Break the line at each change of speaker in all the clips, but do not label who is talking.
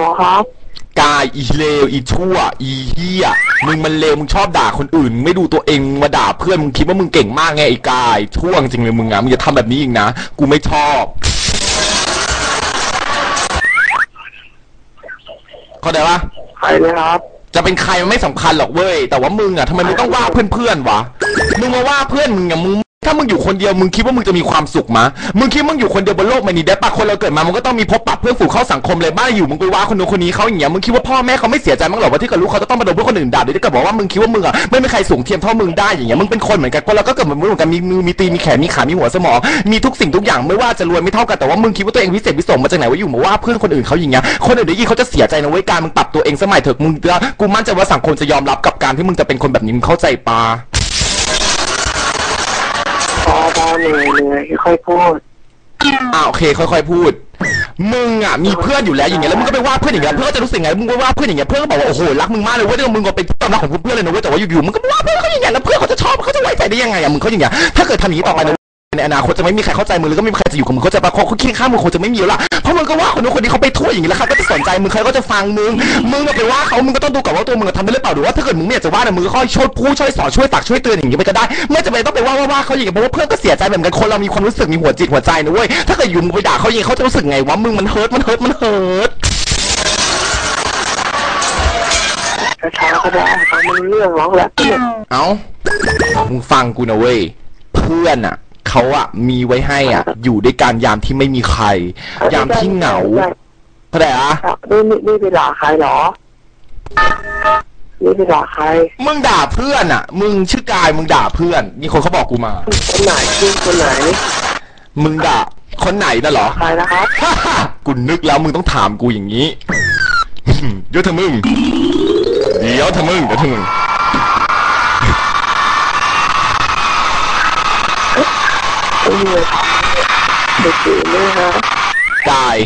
รอครับ
กายอีเลวอีชั่ว อีเฮียมึงมันเลวมึงชอบด่าคนอื่นไม่ดูตัวเองมาด่าเพื่อนมึงคิดว่ามึงเก่งมากไงไอ้กายช่วงจริงเลยมึงอะมึงอย่าทำแบบนี้อีกนะกูไม่ชอบเข้าใจปะ
ใครเลยครับ
จะเป็นใครมันไม่สำคัญหรอกเว้ยแต่ว่ามึงอะทำไมมึงต้องว่าเพื่อนๆวะมึงมาว่าเพื่อนมึงอะมึง ถ้ามึงอยู่คนเดียวมึงคิดว่ามึงจะมีความสุขมะ มึงคิดมึงอยู่คนเดียวบนโลกใบนี้ได้ปะคนเราเกิดมามึงก็ต้องมีพบปะเพื่อนฝูงเข้าสังคมเลยบ้าอยู่มึงไปว่าคนนู้นคนนี้เขาอย่างเงี้ยมึงคิดว่าพ่อแม่เขาไม่เสียใจมั้งหรอว่าที่เกิดลูกเขาจะต้องมาโดนเพื่อนคนอื่นด่าหรือที่เกิดบอกว่ามึงคิดว่ามึงอะไม่มีใครสูงเทียมเท่ามึงได้อย่างเงี้ยมึงเป็นคนเหมือนกันคนเราก็เกิดเหมือนกันมีมือมีตีนมีแขนมีขา มีหัวสมองมีทุกสิ่งทุกอย่างไม่ว่าจะรวยไม่เท่ากันแต่ว่ามึงคิดว่าตัวเองพิเศษพิโสมาจากไหนว่าอยู่มาว่าเพื่อนคนอื่นเขาอย่างเงี้ยคนอื่นได้ยินเขาจะเสียใจนะเว้ยการมึงปรับตัวเองสมัยเถอะมึงกูมั่นใจว่าสังคมจะยอมรับกับการที่มึงจะเป็นคนแบบนี้มึงเข้าใจปะ
เหนื่อยเหนื่อยค่อยๆพูด
อ่าโอเค ค่อย ๆ พูด มึงอะมีเพื่อนอยู่แล้วอย่างเงี้ยแล้วมึงก็ไปว่าเพื่อนอย่างเงี้ยเพื่อนก็จะรู้สึกไงมึงก็ว่าเพื่อนอย่างเงี้ยเพื่อนก็บอกว่าโอ้โหรักมึงมากเลยเว้ยแต่มึงก็เป็นที่ต้อนรักของเพื่อนเลยนะเว้ยแต่ว่าอยู่ๆมึงก็ไปว่าเพื่อนเขาอย่างเงี้ยแล้วเพื่อนเขาจะชอบเขาจะไว้ใจได้ยังไงอะมึงเขาอย่างเงี้ยถ้าเกิดทำอย่างนี้ต่อไปนะ ในอนาคตจะไม่มีใครเข้าใจมึงหรือก็ไม่มีใครจะอยู่กับมึงเขาใจะปะเขาเคียงข้างมึงคงจะไม่มีแล้วล่ะเพราะมึงก็ว่าคนนู้นคนนี้เขาไปทั่วอย่างงี้แล้วเขาก็จะสนใจมึงใครก็จะฟังมึงมึงก็ไปว่าเขามึงก็ต้องดูกับว่าตัวมึงอะทำได้หรือเปล่าหรือว่าถ้าเกิดมึงไม่อยากจะว่าเนี่ยมึงก็ค่อยช่วยพูดช่วยสอนช่วยตักช่วยเตือนอย่างงี้ไปก็ได้ไม่จำเป็นต้องไปว่าว่าเขาอย่างเงี้ยเพราะว่าเพื่อนก็เสียใจเหมือนกันคนเรามีความรู้สึกมีหัวจิตหัวใจนะเว้ยถ้าเกิดอยู่มึงไปด่าเขาอย่างงี้เขาจะรู้สึกไงวะมึงมันเฮิร์ตมันเฮิร์ตมันเฮิร์ต
ช้าก็ได้ฟังมันเรื่องร้องแล้ว
เอ้ามึงฟังกูนะเว้ยเพื่อนอะ เขาอะมีไว้ให้อะ อยู่ด้วยกันยามที่ไม่มีใคร ยามที่เหงาเข้าใจอะ
นี่นี่นี่ไปด่าใครเหรอ นี่ไปด่าใคร
มึงด่าเพื่อนอะมึงชื่อกายมึงด่าเพื่อน นี่คนเขาบอกกูมา
คนไหนชื่อคนไหน
มึงด่าคนไหนน่ะเหรอ
ใครนะครับ
กูนึกแล้วมึงต้องถามกูอย่างนี้ เดี๋ยวเถอะมึง เดี๋ยวเถอะมึงเดี๋ยวเถอะมึง
อ้เนี่ยเด็กๆเนี่ยนะ
กาย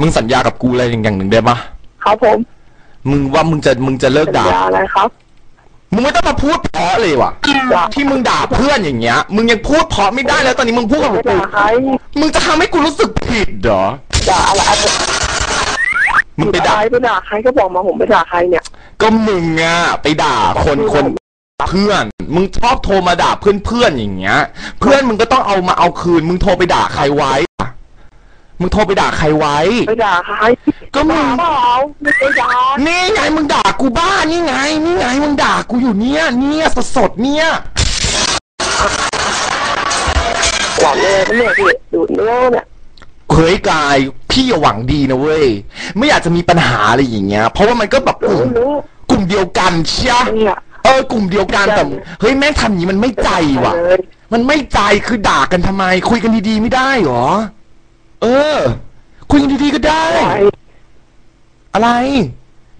มึงสัญญากับกูอะไรอย่างหนึ่งได้ปะ
ครับผม
มึงว่ามึงจะมึงจะเลิก
สัญ
ด่า
ญาอะไรครับ
มึงไม่ต้องมาพูดเพราะเลยว่ะ
ด่า
ที่มึงด่าเพื่อนอย่างเงี้ย มึงยังพูดเพราะไม่ได้แล้วตอนนี้มึงพูดกับ
ไป
กู
ด่าใคร
มึงจะทำให้กูรู้สึกผิดเหรอ
ด่าอะไร
มึงไปด่า
ใครไปด่าใครก็บอกมาผมไปด่าใครเนี่ย
ก็มึงอะไปด่าคนคน เพื่อน มึงชอบโทรมาด่าเพื่อนเพื่อนๆอย่างเงี้ย เพื่อนมึงก็ต้องเอามาเอาคืน มึงโทรไปด่าใครไว้อะมึงโทรไปด่าใครไว้
ไปด่าใคร
ก็มึง
ด่าเปล่าไม่ไปด่า
นี่ไงมึงด่ากูบ้านี่ไง นี่ไงมึงด่ากูอยู่เนี่ยเนี่ยสดสดๆเนี่ย
หวังเลยนะเนี่ยพี่ดูดเนื้อเนี่ย
เฮ้ยกายพี่อย่าหวังดีนะเว้ย ไม่อยากจะมีปัญหาอะไรอย่างเงี้ย เพราะว่ามันก็แบบก
รู้
ลุ่ม
รู้
กลุ่มเดียวกันเชีย
เนี่ย
เออกลุ่มเดียวกันแต่เฮ้ยแม่งทำอย่างนี้มันไม่ใจว่ะ
เลย
มันไม่ใจคือด่ากันทำไม คุยกันดีๆไม่ได้หรอ เออ คุยกันดีๆก็ได้
ใคร
อะไร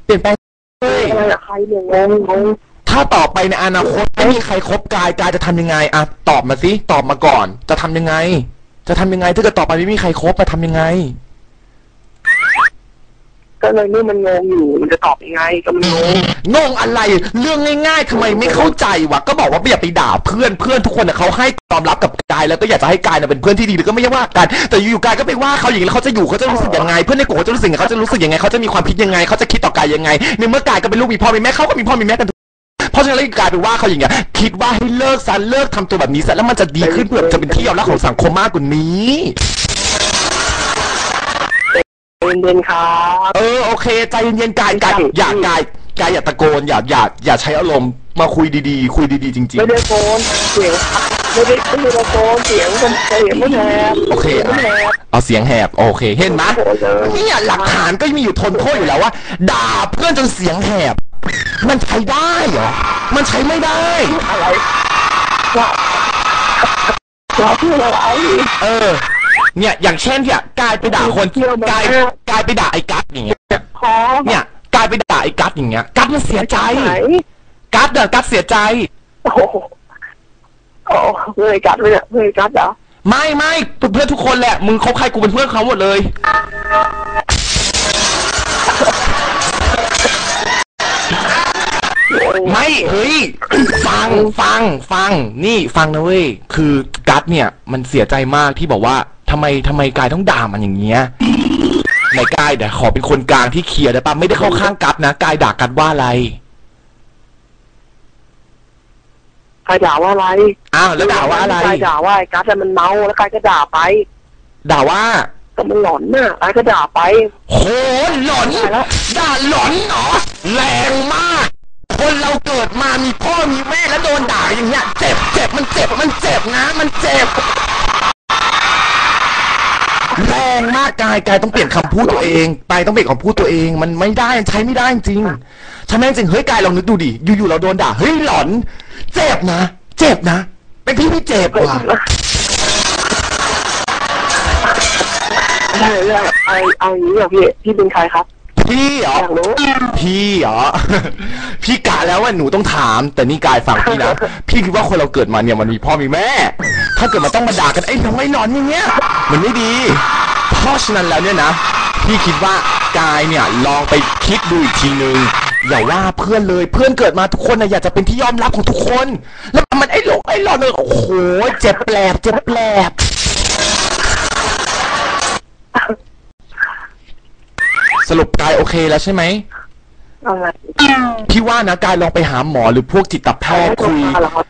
เปลี่ยนแปลงเลย
อะไรอะใครเนี่ยงงงง
ถ้าต่อไปในอนาคตไม่มีใครคบกายกายจะทำยังไงอะตอบมาสิตอบมาก่อน จะทำยังไง จะทำยังไงถ้าเกิดต่อไปไม่มีใครคบจะทำยังไง
ก็เลยนี่มันงงอยู่มันจะตอบยังไงก็มันงง
งงอะไรเรื่องง่ายๆทำไมไม่เข้าใจวะก็บอกว่าไม่อยากไปด่าเพื่อนเพื่อนทุกคนน่ะเขาให้ยอมรับกับกายแล้วก็อยากจะให้กายน่ะเป็นเพื่อนที่ดีแล้วก็ไม่ว่ากัน แต่อยู่ๆกายก็ไปว่าเขาอย่างนี้แล้วเขาจะอยู่เขาจะรู้สึกยังไง เพื่อนในกลุ่มเขาจะรู้สึกยังไงเขาจะรู้สึกยังไงเขาจะมีความคิดยังไงเขาจะคิดต่อกายยังไงในเมื่อกายก็เป็นลูกมีพ่อมีแม่เขาก็มีพ่อมีแม่กันเพราะฉะนั้นแล้วกายไปว่าเขาอย่างเงี้ยคิดว่าให้เลิกซะเลิกทำตัวแบบนี้ซะแล้วมันจะดีขึ้นเพื่อจะเป็นที่ยอมรับของสังคมมากกว่านี้
เย็นๆครับ
เออโอเค ใจเย็นๆกายกายอย่ากายกายอย่าตะโกนอย่าอย่าอย่าใช้อารมณ์มาคุยดีๆ คุยดีๆจริง
ไม่ได้โกนเสียงไม่ได้ไม่ได้ตะโกนเสียงมันเสียงไม่แหบ
ๆโอเค
ไม่
อะ
แหบ
เอาเสียงแหบ โอเค เห็นไหม
โอ้โหเลย
เนี่ยหลักฐานก็มีอยู่ทนโทษอยู่แล้วว่า ด่าเพื่อนจนเสียงแหบ มันใช้ได้เหรอ มันใช้ไม่ได้
อะไรว่าเราเพื่ออะไร
เออ เนี่ยอย่างเช่นเนี่ยกายไปด่าคน
เที่ยวมากา
ยกายไปด่าไอ้กัสอย่างเงี้ย
พอ
เนี่ยกายไปด่าไอ้กัสอย่างเงี้ยกัสมันเสียใจ
ไหน
กัสเด้อกัสเสียใจ
โอ้โหโอ้เพื่อนกัดเลยเนี่ยเพื่อนกัดเหรอ
ไม่ไม่เพื่อนทุกคนแหละมึงคบใครกูเป็นเพื่อนเขาหมดเลยไม่เฮ้ยฟังฟังฟังนี่ฟังนะเว้ยคือกัสเนี่ยมันเสียใจมากที่บอกว่า ทำไมทำไมกายต้องด่ามันอย่างเงี้ยในกายเดี๋ยวขอเป็นคนกลางที่เคลียร์ได้ปะไม่ได้เข้าข้างกัดนะกายด่ากัดว่าอะไร
ใครด่าว่าอะไร
อ้าวแล้วด่าว่าอะไร
ใครด่าว่าไอ้กัสอะมันเมาแล้วใครก็ด่าไป
ด่าว่า
ก็มันหลอนน่ะใครก็ด่าไป
โหหลอน
ตายแล้ว
ด่าหลอนเหรอแรงมาก คนเราเกิดมามีพ่อมีแม่แล้วโดนด่าอย่างเงี้ย เจ็บเจ็บมันเจ็บมันเจ็บนะ มันเจ็บแรงมากกายกายต้องเปลี่ยนคำพูดตัวเองไปต้องเปลี่ยนคำพูดตัวเอง มันไม่ได้ใช้ไม่ได้จริงใช่ไหมจริงเฮ้ยกายลองนึกดูดิอยู่ๆเราโดนด่าเฮ้ยหลอน เจ็บนะ เจ็บนะ เป็นพี่พี่เจ็บว่ะ
ใช่ใช่ไอเอาอย่างนี้อะพี่พี่เป็นใครครับ
พี่เหรอ
อยากรู้
พี่เหรอ พี่กะแล้วว่าหนูต้องถาม แต่นี่กายฟังพี่นะ พี่คิดว่าคนเราเกิดมาเนี่ยมันมีพ่อมีแม่ ถ้าเกิดมันต้องมาด่ากันไอ้น้องไอ้หนอนอย่างเงี้ย มันไม่ดี เพราะฉะนั้นแล้วเนี่ยนะ พี่คิดว่ากายเนี่ยลองไปคิดดูอีกทีนึงอย่าว่าเพื่อนเลยเพื่อนเกิดมาทุกคนนะอยากจะเป็นที่ยอมรับของทุกคน แล้วมันไอ้หลงไอ้หลอนเลยโอ้โหเจ็บแปลบเจ็บแปลบสรุปกายโอเคแล้วใช่ไหม
อะไร
พี่ว่านะกายลองไปหาหมอหรือพวกจิตแพทย์คุย
เหรอครับ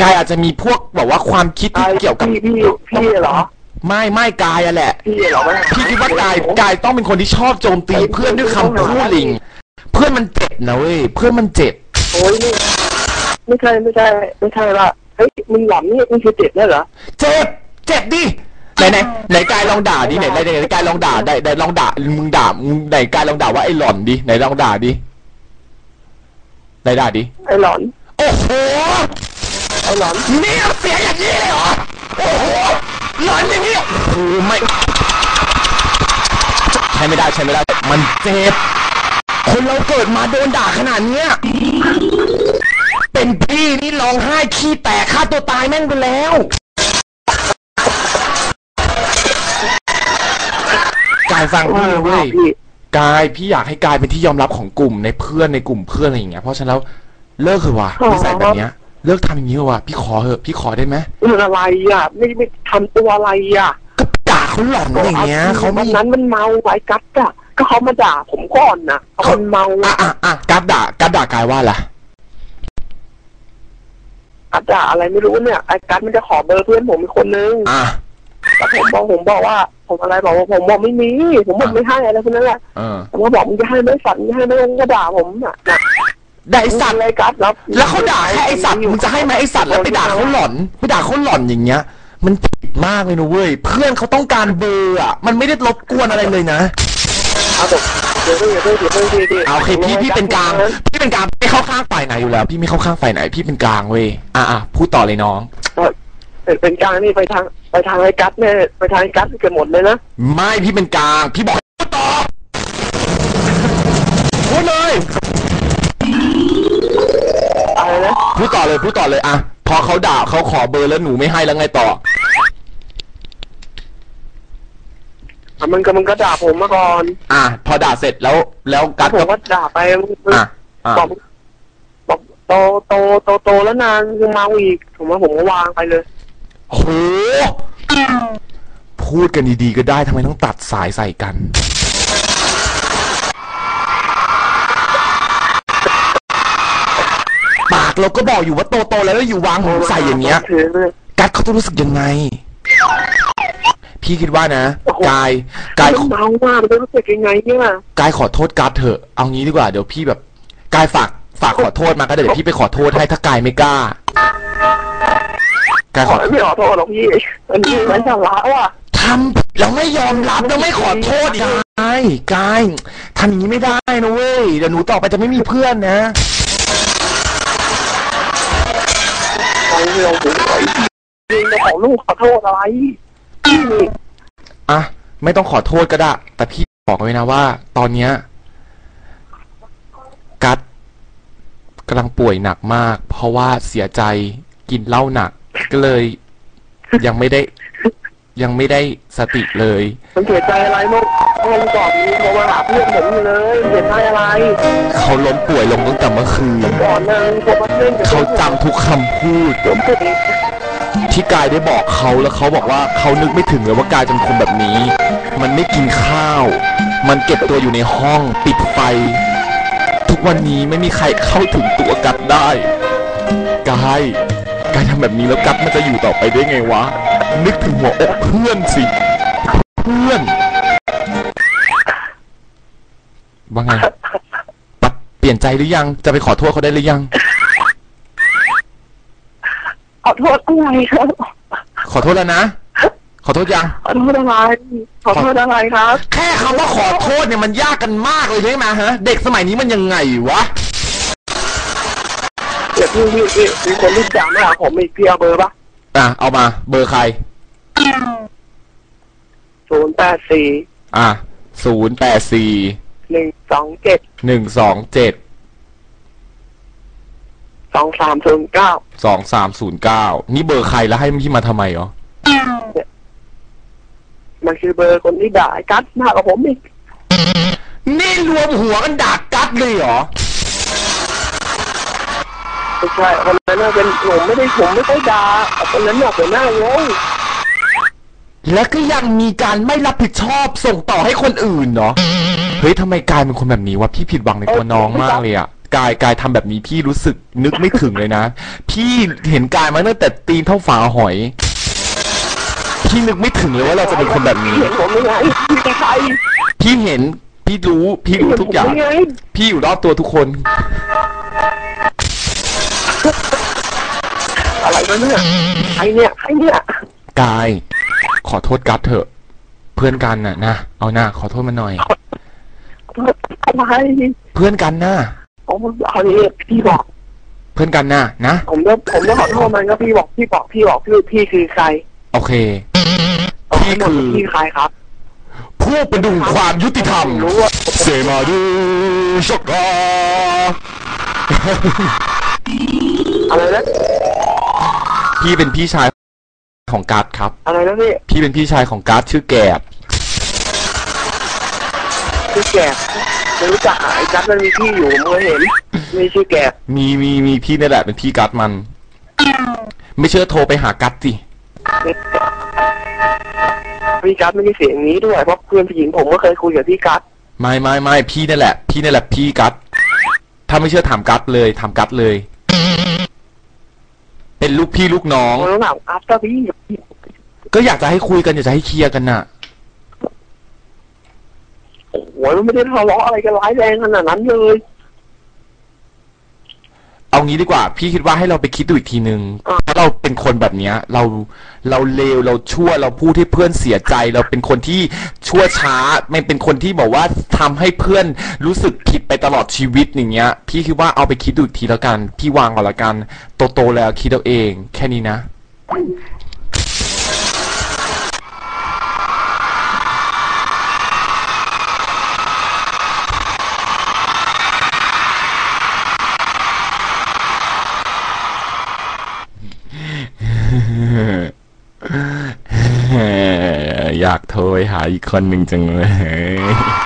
กายอาจจะมีพวกแบบว่าความคิด
ไอ
ที่เกี่ยวกับ
พี่พี่พี่เหรอ
ไม่ไม่กายอะแหละ
พี่เหรอวะ
พี่คิดว่ากายกายต้องเป็นคนที่ชอบโจมตีเพื่อนด้วยคำพูดลิง เพื่อนมันเจ็บนะเว้ยเพื่อนมันเจ็บ
โอ้ยนี่ไม่ใช่ไม่ใช่ไม่ใช่ว่าเฮ้ยมึงหลอนนี่มึงคือเจ็บได้เหรอ
เจ็บเจ็บดิไหนไหนไหนกายลองด่าดิไหนไหนไหนไหนกายลองด่าได้ได้ลองด่ามึงด่ามึงไหนกายลองด่าว่าไอ้หล่อนดิไหนลองด่าดิไหนด่าดิ
ไอหลอน
โอ้โห
ไอหลอน
เนี่ยเสียงอย่างนี้เลยเหรอโอ้โห หลอนอย่างนี้โอ้โหไม่ใช้ไม่ได้ใช้ไม่ได้ มันเจ็บ คนเราเกิดมาโดนด่าขนาดเนี้ย เป็นพี่นี่ร้องไห้ขี้แตกฆ่าตัวตายแม่งไปแล้วกายฟังพี่นะเว้ย
พี่
กายพี่อยากให้กายเป็นที่ยอมรับของกลุ่มในเพื่อนในกลุ่มเพื่อนอะไรอย่างเงี้ยเพราะฉะนั้นแล้วเลิกเถอะว่ะนิสัยแบบเนี้ย เลิกทำอย่างนี้เถอะว่ะพี่ขอเถอะพี่ขอได้ไหม
เรื่องอะไรอะ ไม่ไม่ทำตัวอะไรอะ
ก็ด่าเขาหลอนอย่างเงี้ยเขา
วั
ไม่
นนั้นมันเมาไว้กัดอะก็เขามาด่าผมก่อนนะเขามันเมา
อะอะอะกัดด่ากัดด่ากายว่าล่ะ
กัดด่าอะไรไม่รู้เนี่ยไอ้กัดมันจะขอเบอร์เพื่อนผมอีกคนนึง
อะ
แต่ผมบอกผมบอกว่า ผมอะไรบอกว่าผมบอกไม่มี ผมบอกไม่ให้อะไรพวกนั้นแหละ
เออ
ผมก็บอกมึงจะให้ไม่ฝันจะให้ไม่มึงก็ด่าผมอะนะ
ด่า ไอสัตว์
อะไรกัดแล้ว
แล้วเขาด่าแค่ไอสัตว์มึงจะให้ไหมไอสัตว์แล้วไปด่าเขาหลอนไปด่าเขาหลอนอย่างเงี้ย มันผิดมากเลยนะเว้ยเพื่อนเขาต้องการเบอร์อะมันไม่ได้รบกวนอะไรเลยนะ
เอาผมเดี๋ยวเดี๋ยวเดี๋ยวเดี๋ยวเดี๋ยวเดี๋ยวเดี๋ยว
เอาโอเคพี่พี่เป็นกลางพี่เป็นกลางไม่เข้าข้างฝ่ายไหนอยู่แล้ว พี่ไม่เข้าข้างฝ่ายไหนพี่เป็นกลางเว้ยอะอะพูดต่อเลยน้อง
เป็นเป็นกลางนี่ไปทางไปทางไอ้กัดเนี่ยไปทางไอ้กัดเกือบหมดเลยนะ
ไม่พี่เป็นกลาง พี่บอกให้พูดต่อพูดเลย
อะไรนะ
พูดต่อเลยพูดต่อเลยอะพอเขาด่าเขาขอเบอร์แล้วหนูไม่ให้แล้วไงต่อ
อะมันก็มันก็ด่าผมมาก่อน
อะพอด่าเสร็จแล้วแล้วกัด
ผม
ก็
ก็ด่าไปมึง
อะอะ
บอกบอกโตโตโตโตแล้วนานยังเมาอีกผมว่าผมก็วางไปเลย
โหพูดกันดีๆก็ได้ทำไมต้องตัดสายใส่กัน เราก็บอกอยู่ว่าโตโตๆแล้วแล้วอยู่วางหูใส่อย่างเงี้ย
ถือเลย
กัดเขาจะรู้สึกยังไง พี่คิดว่านะ
โอ้โห
กายกาย
มันเมามากมันจะรู้สึกยังไงเนี่ย
กายขอโทษกัดเถอะ เอางี้ดีกว่าเดี๋ยวพี่แบบกายฝากฝากขอโทษมาก็ได้เดี๋ยวพี่ไปขอโทษให้ถ้ากายไม่กล้ากาย
ข
ข
อ
อ
ไม่ขอโทษหรอกพี่ มันนี่มันสาระว่ะ
ทำแล้วไม่ยอมรับแล้วไม่ขอโทษอีกกายกายทำอย่างนี้ไม่ได้นะเว้ยเดี๋ยวหนูต่อไปจะไม่มีเพื่อนนะ
ไอ้เองผมไอ้ยิงจะของลูกขอโทษอะไร
อะไม่ต้องขอโทษก็ได้ แต่พี่บอกไว้นะว่า ตอนเนี้ย กัดกำลังป่วยหนักมาก เพราะว่าเสียใจกินเหล้าหนัก ก็เลย ยังไม่ได้ ยังไม่ได้สติเลย
มันเสียใจอะไรเมื่ อเมื่อวันก่อนมีโทรมาหาเพื่อนผมอยู่เลยเสียใจอะไร
เขาล้มป่วยลงตั้งแต่เมื่อคืน
ก่อนนึงโทรมาเล่นกับ
เขาจำทุกคำพูด
ผมพูด
ที่กายได้บอกเขาแล้วเขาบอกว่าเขานึกไม่ถึงเลยว่ากายจะเป็นคนแบบนี้ มันไม่กินข้าว มันเก็บตัวอยู่ในห้องปิดไฟ ทุกวันนี้ไม่มีใครเข้าถึงตัวกัดได้กายกายทำแบบนี้แล้วกัดมันจะอยู่ต่อไปได้ไงวะ นึกถึงหัวอกเพื่อนสิ เพื่อน ว่าไงปัดเปลี่ยนใจหรือยัง จะไปขอโทษเขาได้หรือยัง
ขอโทษอะไรครับ
ขอโทษแล้วนะ ขอโทษยัง
ขอโทษอะไรขอโทษอะไรครับ
แค่คำว่าขอโทษเนี่ยมันยากกันมากเลยใช่ไหมฮะ เด็กสมัยนี้มันยังไงวะ
เดี๋ยวพี่พี่พี่มีคนรีบด่ามาหาผมอีกพี่เอาเบอร์ปะ
อะเอามา เบอร์ใคร
ศูนย์แปดสี่
อะศูนย์แปดสี่
หนึ่งสองเจ็ด
หนึ่งสองเจ็ด
สองสามศูนย์เก้า
สองสามศูนย์เก้านี่เบอร์ใครแล้วให้พี่มาทำไมเหรอ
มันคือเบอร์คนที่ด่าไอ้กัสมากกว่าผมอีก
นี่รวมหัวกันด่ากัดเลยเหรอ
ไม่ใช่คนนั้นน่ะเป็นผมไม่ได้ผมไม่ได้ด่าคนนั้นน่ะเป็นหน้างง
และก็ยังมีการไม่รับผิดชอบส่งต่อให้คนอื่นเนาะ เฮ้ยทำไมกายเป็นคนแบบนี้วะพี่ผิดหวังในตัวน้องมากเลยอะกายกายทำแบบนี้พี่รู้สึกนึกไม่ถึงเลยนะ พี่เห็นกายมาตั้งแต่ตีนเท่าฝาหอย พี่นึกไม่ถึงเลยว่าเราจะเป็นคนแบบนี้
เห็นผมยังไงพี่เป็นใคร
พี่เห็นพี่รู้พี่รู้ทุกอย่าง
เห็นผมยังไง
พี่อยู่รอบตัวทุกคน
อะไรวะเนี่ยใครเนี่ยใครเนี่ย
กาย ขอโทษกัดเถอะ เพื่อนกันน่ะนะเอาหน้าขอโทษมันหน่อย
อะไร
เพื่อนกันนะ
ผมเอานี้พี่บอก
เพื่อนกันนะนะ
ผมจะผมจะขอโทษมันก็พี่บอกพี่บอกพี่บอกพี่พี่คือใคร
โอเค
เอา
พี่
ให้หมด
คือ
พี่ใครครับ
ผู้ประดุงความยุติธรรม
รู้ว่า
เซมาดูชกกา
อะไรนะ
พี่เป็นพี่ชายของการ์ดครับ
อะไรนะพี่
พี่เป็นพี่ชายของการ์ดชื่อแกบ
ชื่อแกบไม่รู้จักอะไอ้กัสมันมีพี่อยู่ผมเคยเห็น มีชื่อแกบ
มีมีมีพี่นี่แหละเป็นพี่การ์ดมัน ไม่เชื่อโทรไปหาการ์ดสิ
พี่กัสไม่ได้เสียงอย่างนี้ด้วยเพราะเพื่อนผู้หญิงผมก็เคยคุยกับพี่กัส
ไม่ไม่ไม่พี่นี่แหละ พี่นี่แหละพี่การ์ดถ้าไม่เชื่อถามการ์ดเลยถามการ์ดเลย เป็นลูกพี่ลูกน้อง
ผมต้องถามกัสก็พี่
ก็อยากจะให้คุยกันอยากจะให้เคลียร์กันน่ะ
โอ้ ยมันไม่ได้ทะเลาะอะไรกันร้ายแรงขนาดนั้นเลย
เอางี้ดีกว่า พี่คิดว่าให้เราไปคิดดูอีกทีนึง
อ่า
ถ้าเราเป็นคนแบบเนี้ย เราเราเลวเราชั่วเราพูดให้เพื่อนเสียใจ เราเป็นคนที่ชั่วช้าไม่เป็นคนที่บอกว่าทำให้เพื่อนรู้สึกผิดไปตลอดชีวิตอย่างเงี้ย พี่คิดว่าเอาไปคิดดูอีกทีแล้วกัน พี่วางก่อนละกันโตโตๆแล้วคิดเอาเอง แค่นี้นะ โทรไปหาอีกคนหนึ่งจังเลย